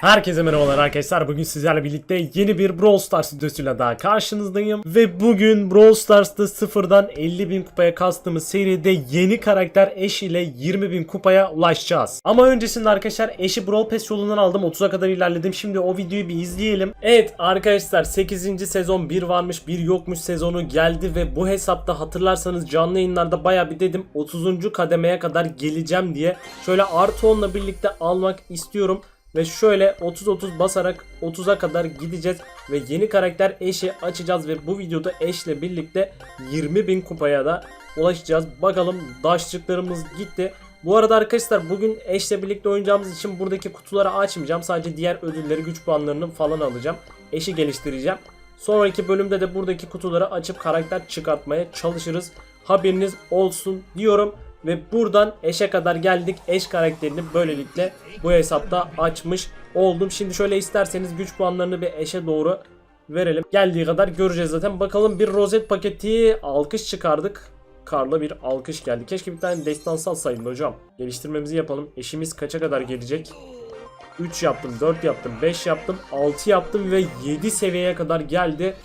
Herkese merhabalar arkadaşlar. Bugün sizlerle birlikte yeni bir Brawl Stars videosuyla daha karşınızdayım. Ve bugün Brawl Stars'ta sıfırdan 50.000 kupaya kastığımız seride yeni karakter Ash ile 20.000 kupaya ulaşacağız. Ama öncesinde arkadaşlar Ash'i Brawl Pass yolundan aldım. 30'a kadar ilerledim. Şimdi o videoyu bir izleyelim. Evet arkadaşlar 8. sezon 1 varmış 1 yokmuş sezonu geldi ve bu hesapta hatırlarsanız canlı yayınlarda baya bir dedim 30. kademeye kadar geleceğim diye. Şöyle artı 10'la birlikte almak istiyorum. Ve şöyle 30-30 basarak 30'a kadar gideceğiz ve yeni karakter Ash'i açacağız ve bu videoda Ash'le birlikte 20.000 kupaya da ulaşacağız. Bakalım daşçıklarımız gitti. Bu arada arkadaşlar bugün Ash'le birlikte oynayacağımız için buradaki kutuları açmayacağım. Sadece diğer ödülleri güç puanlarını falan alacağım. Ash'i geliştireceğim. Sonraki bölümde de buradaki kutuları açıp karakter çıkartmaya çalışırız. Haberiniz olsun diyorum. Ve buradan eşe kadar geldik. Eş karakterini böylelikle bu hesapta açmış oldum. Şimdi şöyle isterseniz güç puanlarını bir eşe doğru verelim. Geldiği kadar göreceğiz zaten. Bakalım bir rozet paketi alkış çıkardık. Karla bir alkış geldi. Keşke bir tane destansal sayın hocam. Geliştirmemizi yapalım. Eşimiz kaça kadar gelecek? 3 yaptım, 4 yaptım, 5 yaptım, 6 yaptım ve 7 seviyeye kadar geldi.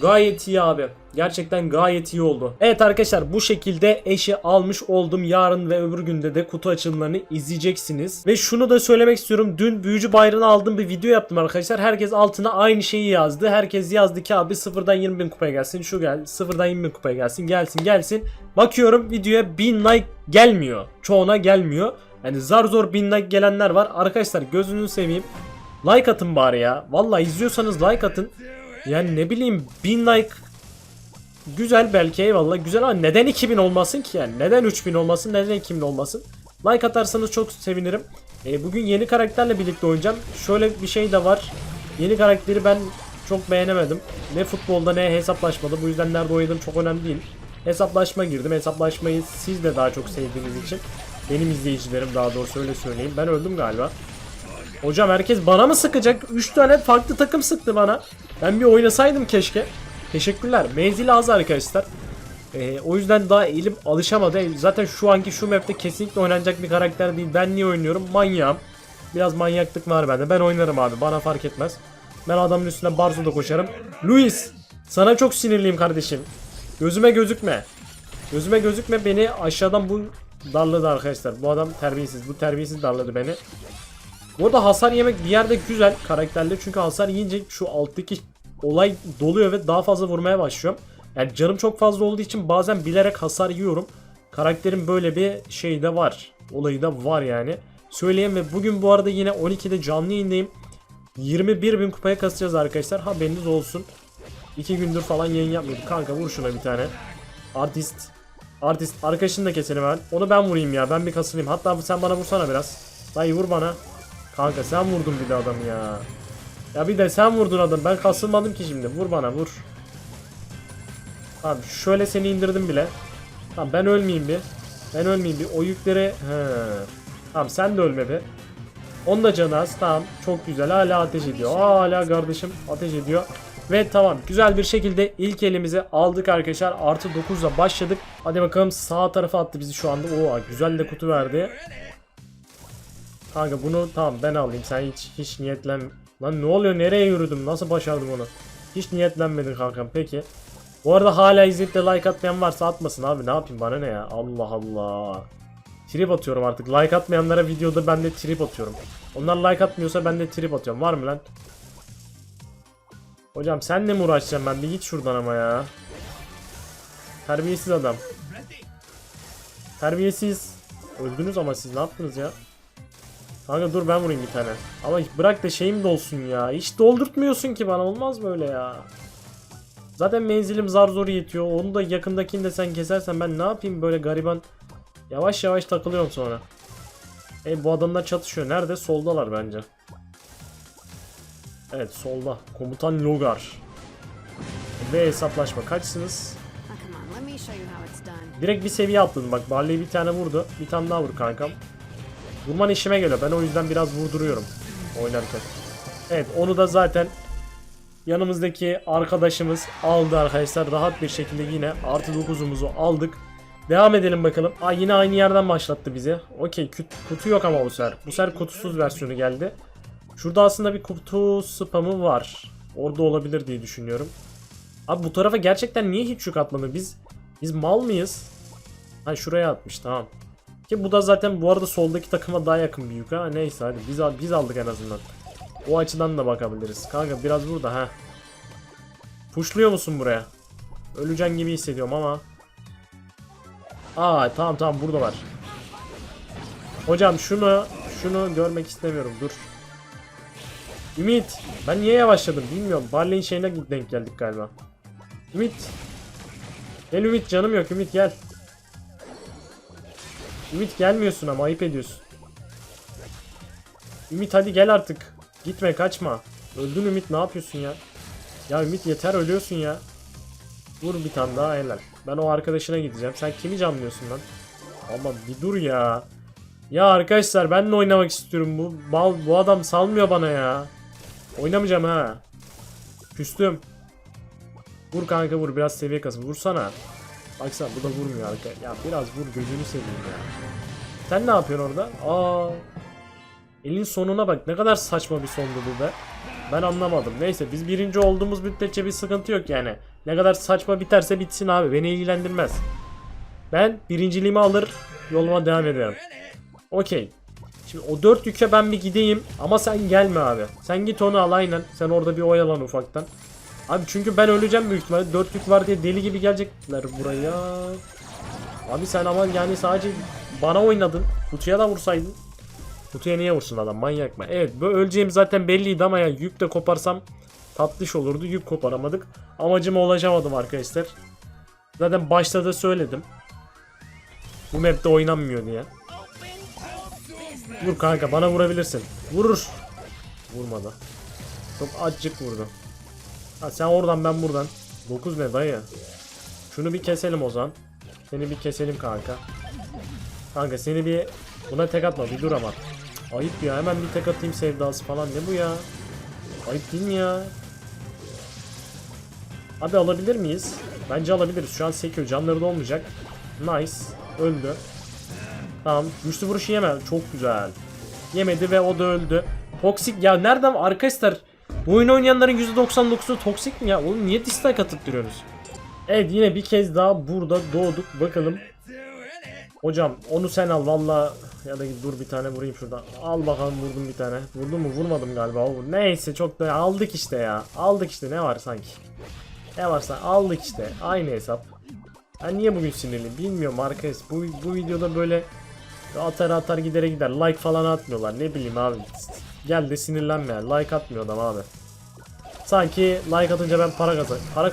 Gayet iyi abi. Gerçekten gayet iyi oldu. Evet arkadaşlar bu şekilde eşi almış oldum. Yarın ve öbür günde de kutu açılımlarını izleyeceksiniz. Ve şunu da söylemek istiyorum. Dün büyücü bayrağını aldığım bir video yaptım arkadaşlar. Herkes altına aynı şeyi yazdı. Herkes yazdı ki abi sıfırdan 20 bin kupaya gelsin. Şu gel sıfırdan 20 bin kupaya gelsin. Gelsin gelsin. Bakıyorum videoya 1000 like gelmiyor. Çoğuna gelmiyor. Yani zar zor 1000 like gelenler var. Arkadaşlar gözünü seveyim. Like atın bari ya. Vallahi izliyorsanız like atın. Yani ne bileyim 1000 like güzel belki eyvallah güzel ama neden 2000 olmasın ki yani? Neden 3000 olmasın? Neden 2000 olmasın? Like atarsanız çok sevinirim. E, bugün yeni karakterle birlikte oynayacağım. Şöyle bir şey de var. Yeni karakteri ben çok beğenemedim. Ne futbolda ne hesaplaşmada. Bu yüzden nerede oynadım çok önemli değil. Hesaplaşma girdim. Hesaplaşmayı siz de daha çok sevdiğiniz için. Benim izleyicilerim daha doğrusu öyle söyleyeyim. Ben öldüm galiba. Hocam herkes bana mı sıkacak? 3 tane farklı takım sıktı bana. Ben bir oynasaydım keşke. Teşekkürler. Menzili az arkadaşlar. Ee, o yüzden daha elim alışamadı. Zaten şu anki şu map'te kesinlikle oynanacak bir karakter değil. Ben niye oynuyorum? Manyağım. Biraz manyaklık var bende. Ben oynarım abi. Bana fark etmez. Ben adamın üstüne barzo da koşarım. Luis. Sana çok sinirliyim kardeşim. Gözüme gözükme. Gözüme gözükme beni aşağıdan bu darladı arkadaşlar. Bu adam terbiyesiz. Bu terbiyesiz darladı beni. Bu arada hasar yemek bir yerde güzel karakterli çünkü hasar yiyince şu alttaki olay doluyor ve daha fazla vurmaya başlıyorum. Yani canım çok fazla olduğu için bazen bilerek hasar yiyorum. Karakterin böyle bir şey de var. Olayı da var yani. Söyleyeyim ve bugün bu arada yine 12'de canlı yayındayım. 21 bin kupaya kasacağız arkadaşlar. Haberiniz olsun. 2 gündür falan yayın yapmıyorduk. Kanka vur şuna bir tane. Artist. Artist. Arkadaşını da keselim hemen. Onu ben vurayım ya. Ben bir kasılayım. Hatta sen bana vursana biraz. Dayı vur bana. Kanka sen vurdun bir de adamı ya. Ya bir de sen vurdun adam. Ben kasılmadım ki şimdi. Vur bana vur. Tamam şöyle seni indirdim bile. Tamam ben ölmeyeyim bir. Ben ölmeyeyim bir. O yükleri... He. Tamam sen de ölme be. Onun da canı az. Tamam çok güzel. Hala ateş ediyor. Hala kardeşim ateş ediyor. Ve tamam güzel bir şekilde ilk elimizi aldık arkadaşlar. Artı 9'la başladık. Hadi bakalım sağ tarafa attı bizi şu anda. Oo güzel de kutu verdi. Kanka bunu tamam ben alayım. Sen hiç hiç niyetlen. Lan ne oluyor? Nereye yürüdüm? Nasıl başardım onu? Hiç niyetlenmedin kankam. Peki. Bu arada hala izleyip de like atmayan varsa atmasın abi. Ne yapayım bana ne ya? Allah Allah. Trip atıyorum artık. Like atmayanlara videoda ben de trip atıyorum. Onlar like atmıyorsa ben de trip atıyorum. Var mı lan? Hocam senle mi uğraşacağım ben? Bir git şuradan ama ya. Terbiyesiz adam. Terbiyesiz. Öldünüz ama siz ne yaptınız ya? Kanka dur ben vurayım bir tane. Ama bırak da şeyim de olsun ya. Hiç doldurtmuyorsun ki bana olmaz böyle ya. Zaten menzilim zar zor yetiyor. Onu da yakındakini de sen kesersen ben ne yapayım böyle gariban. Yavaş yavaş takılıyorum sonra. E bu adamlar çatışıyor. Nerede? Soldalar bence. Evet solda. Komutan Logar. Ve hesaplaşma. Kaçsınız? Direkt bir seviye atladın bak. Barley bir tane vurdu. Bir tane daha vur kankam. Vurman işime geliyor. Ben o yüzden biraz vurduruyorum oynarken. Evet onu da zaten yanımızdaki arkadaşımız aldı arkadaşlar. Rahat bir şekilde yine artı 9'umuzu aldık. Devam edelim bakalım. Aa yine aynı yerden başlattı bizi. Okey kut- kutu yok ama bu sefer. Bu sefer kutusuz versiyonu geldi. Şurada aslında bir kutu spamı var. Orada olabilir diye düşünüyorum. Abi bu tarafa gerçekten niye hiç yük atmadı? Biz biz mal mıyız? Ha şuraya atmış tamam. Ki bu da zaten bu arada soldaki takıma daha yakın bir yük ha. Neyse hadi biz, al- biz aldık en azından. O açıdan da bakabiliriz. Kanka biraz burada ha. Puşluyor musun buraya? Öleceksin gibi hissediyorum ama. Aa tamam tamam burada var. Hocam şunu şunu görmek istemiyorum dur. Ümit ben niye yavaşladım bilmiyorum. Barley'in şeyine denk geldik galiba. Ümit. Gel Ümit canım yok Ümit gel. Ümit gelmiyorsun ama ayıp ediyorsun. Ümit hadi gel artık. Gitme kaçma. Öldün Ümit ne yapıyorsun ya? Ya Ümit yeter ölüyorsun ya. Vur bir tane daha helal. Ben o arkadaşına gideceğim. Sen kimi camlıyorsun lan? Ama bir dur ya. Ya arkadaşlar ben de oynamak istiyorum. Bu bal bu adam salmıyor bana ya. Oynamayacağım ha. Küstüm. Vur kanka vur biraz seviye kasın. Vursana. Baksana bu da vurmuyor arka. Ya biraz vur gözünü seveyim ya. Sen ne yapıyorsun orada? Aa. Elin sonuna bak. Ne kadar saçma bir sondu bu be. Ben anlamadım. Neyse biz birinci olduğumuz müddetçe bir sıkıntı yok yani. Ne kadar saçma biterse bitsin abi. Beni ilgilendirmez. Ben birinciliğimi alır yoluma devam ederim. Okey. Şimdi o dört yüke ben bir gideyim ama sen gelme abi. Sen git onu al aynen. Sen orada bir oyalan ufaktan. Abi çünkü ben öleceğim büyük ihtimalle. Dört yük var diye deli gibi gelecekler buraya. Abi sen ama yani sadece bana oynadın. Kutuya da vursaydın. Kutuya niye vursun adam manyak mı? Evet böyle öleceğim zaten belliydi ama ya yük de koparsam tatlış olurdu. Yük koparamadık. Amacıma ulaşamadım arkadaşlar. Zaten başta da söyledim. Bu map'te oynanmıyor diye. Vur kanka bana vurabilirsin. Vurur. Vurmadı. Çok acık vurdu. Ha sen oradan ben buradan. 9 ne dayı? Şunu bir keselim o zaman. Seni bir keselim kanka. Kanka seni bir buna tek atma bir dur ama. Ayıp ya hemen bir tek atayım sevdası falan ne bu ya? Ayıp değil mi ya? Abi alabilir miyiz? Bence alabiliriz. Şu an sekiyor. Canları da olmayacak. Nice. Öldü. Tamam. Güçlü vuruşu yeme. Çok güzel. Yemedi ve o da öldü. Toksik ya nereden arkadaşlar bu oyun oynayanların %99'u toksik mi ya? Oğlum niye dislike atıp duruyorsunuz? Evet yine bir kez daha burada doğduk. Bakalım. Hocam onu sen al valla ya da dur bir tane vurayım şuradan. Al bakalım vurdum bir tane. Vurdum mu vurmadım galiba. Neyse çok da aldık işte ya. Aldık işte ne var sanki. Ne varsa aldık işte. Aynı hesap. Ben niye bugün sinirliyim bilmiyorum arkadaş. Bu, bu videoda böyle atar atar gidere gider. Like falan atmıyorlar. Ne bileyim abi. Gel de sinirlenme. ya. Like atmıyor adam abi. Sanki like atınca ben para kazan. Para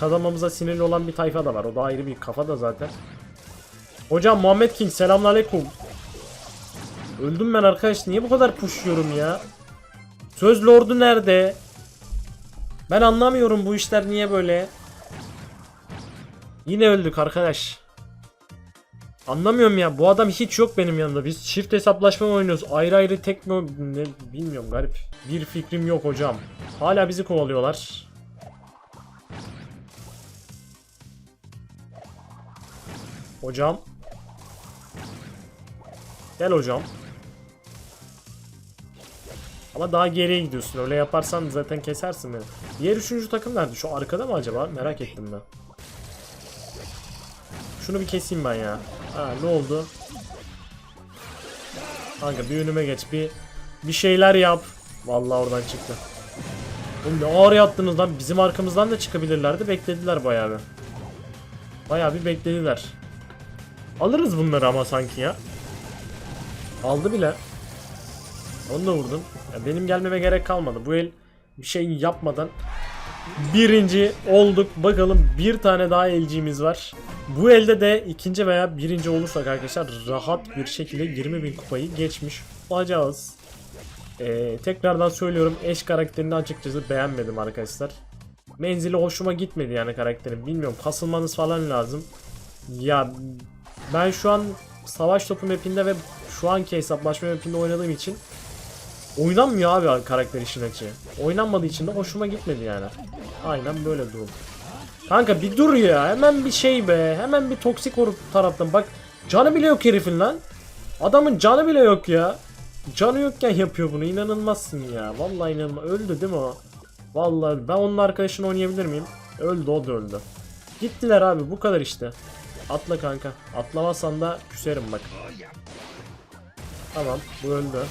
kazanmamıza sinirli olan bir tayfa da var. O da ayrı bir kafa da zaten. Hocam Muhammed King selamünaleyküm. Öldüm ben arkadaş. Niye bu kadar pushluyorum ya? Söz Lord'u nerede? Ben anlamıyorum bu işler niye böyle. Yine öldük arkadaş. Anlamıyorum ya. Bu adam hiç yok benim yanımda. Biz çift hesaplaşma oynuyoruz? Ayrı ayrı tek mi? Ne, bilmiyorum garip. Bir fikrim yok hocam. Hala bizi kovalıyorlar. Hocam. Gel hocam. Ama daha geriye gidiyorsun. Öyle yaparsan zaten kesersin beni. Diğer üçüncü takım nerede? Şu arkada mı acaba? Merak ettim ben. Şunu bir keseyim ben ya. Ha ne oldu? Kanka bir önüme geç. Bir bir şeyler yap. Vallahi oradan çıktı. Oğlum ne ağır yattınız lan. Bizim arkamızdan da çıkabilirlerdi. Beklediler bayağı bir. Bayağı bir beklediler. Alırız bunları ama sanki ya. Aldı bile. Onu da vurdum. Ya benim gelmeme gerek kalmadı. Bu el bir şey yapmadan birinci olduk. Bakalım bir tane daha elciğimiz var. Bu elde de ikinci veya birinci olursak arkadaşlar rahat bir şekilde 20.000 kupayı geçmiş olacağız. Ee, tekrardan söylüyorum eş karakterini açıkçası beğenmedim arkadaşlar. Menzili hoşuma gitmedi yani karakterin. Bilmiyorum kasılmanız falan lazım. Ya ben şu an savaş topu mapinde ve şu anki hesaplaşma mapinde oynadığım için oynanmıyor abi karakter işin açı. Oynanmadığı için de hoşuma gitmedi yani. Aynen böyle durum. Kanka bir dur ya. Hemen bir şey be. Hemen bir toksik taraftan. Bak canı bile yok herifin lan. Adamın canı bile yok ya. Canı yokken yapıyor bunu. İnanılmazsın ya. Vallahi inanılmaz. Öldü değil mi o? Vallahi ben onun arkadaşını oynayabilir miyim? Öldü o da öldü. Gittiler abi bu kadar işte. Atla kanka. Atlamazsan da küserim bak. Tamam bu öldü.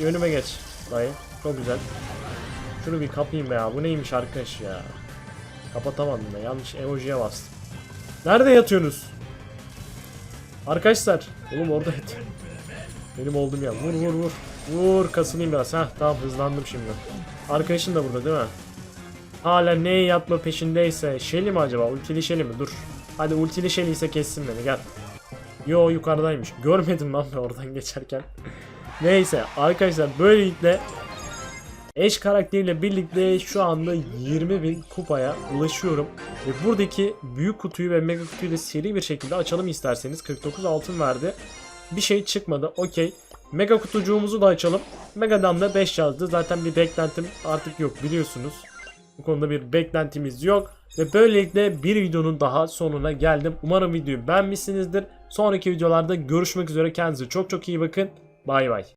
Bir önüme geç dayı. Çok güzel. Şunu bir kapayım ya. Bu neymiş arkadaş ya. Kapatamadım da yanlış emojiye bastım. Nerede yatıyorsunuz? Arkadaşlar. Oğlum orada yatıyor. Benim oldum ya. Vur vur vur. Vur kasılayım biraz. Heh tamam hızlandım şimdi. Arkadaşın da burada değil mi? Hala neyi yapma peşindeyse. Shelly mi acaba? Ultili Shelly mi? Dur. Hadi ultili Shelly ise kessin beni gel. Yo yukarıdaymış. Görmedim lan ben oradan geçerken. Neyse arkadaşlar böylelikle Eş karakteriyle birlikte şu anda 20.000 kupaya ulaşıyorum. Ve buradaki büyük kutuyu ve mega kutuyu da seri bir şekilde açalım isterseniz. 49 altın verdi. Bir şey çıkmadı. Okey. Mega kutucuğumuzu da açalım. Mega'dan da 5 yazdı. Zaten bir beklentim artık yok biliyorsunuz. Bu konuda bir beklentimiz yok. Ve böylelikle bir videonun daha sonuna geldim. Umarım videoyu beğenmişsinizdir. Sonraki videolarda görüşmek üzere. Kendinize çok çok iyi bakın. Bay bay.